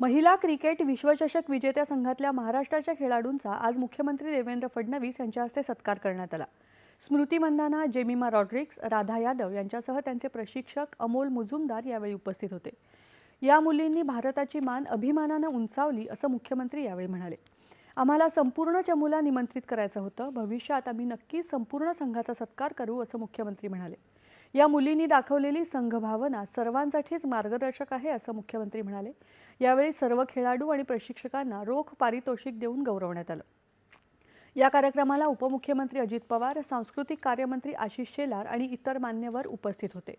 महिला क्रिकेट विश्वचषक विजेत्या संघातल्या महाराष्ट्राच्या खेळाडूंचा आज मुख्यमंत्री देवेंद्र फडणवीस यांच्या हस्ते सत्कार करण्यात आला. स्मृती मंदाना जेमिमा रॉड्रिक्स राधा यादव यांच्यासह त्यांचे प्रशिक्षक अमोल मुजुमदार यावेळी उपस्थित होते. या मुलींनी भारताची मान अभिमानानं उंचावली असं मुख्यमंत्री यावेळी म्हणाले. आम्हाला संपूर्ण चमूला निमंत्रित करायचं होतं. भविष्यात आम्ही नक्की संपूर्ण संघाचा सत्कार करू असं मुख्यमंत्री म्हणाले. या मुलींनी दाखवलेली संघभावना सर्वांसाठीच मार्गदर्शक आहे असं मुख्यमंत्री म्हणाले. यावेळी सर्व खेळाडू आणि प्रशिक्षकांना रोख पारितोषिक देऊन गौरवण्यात आलं. या कार्यक्रमाला उपमुख्यमंत्री अजित पवार सांस्कृतिक कार्यमंत्री आशिष शेलार आणि इतर मान्यवर उपस्थित होते.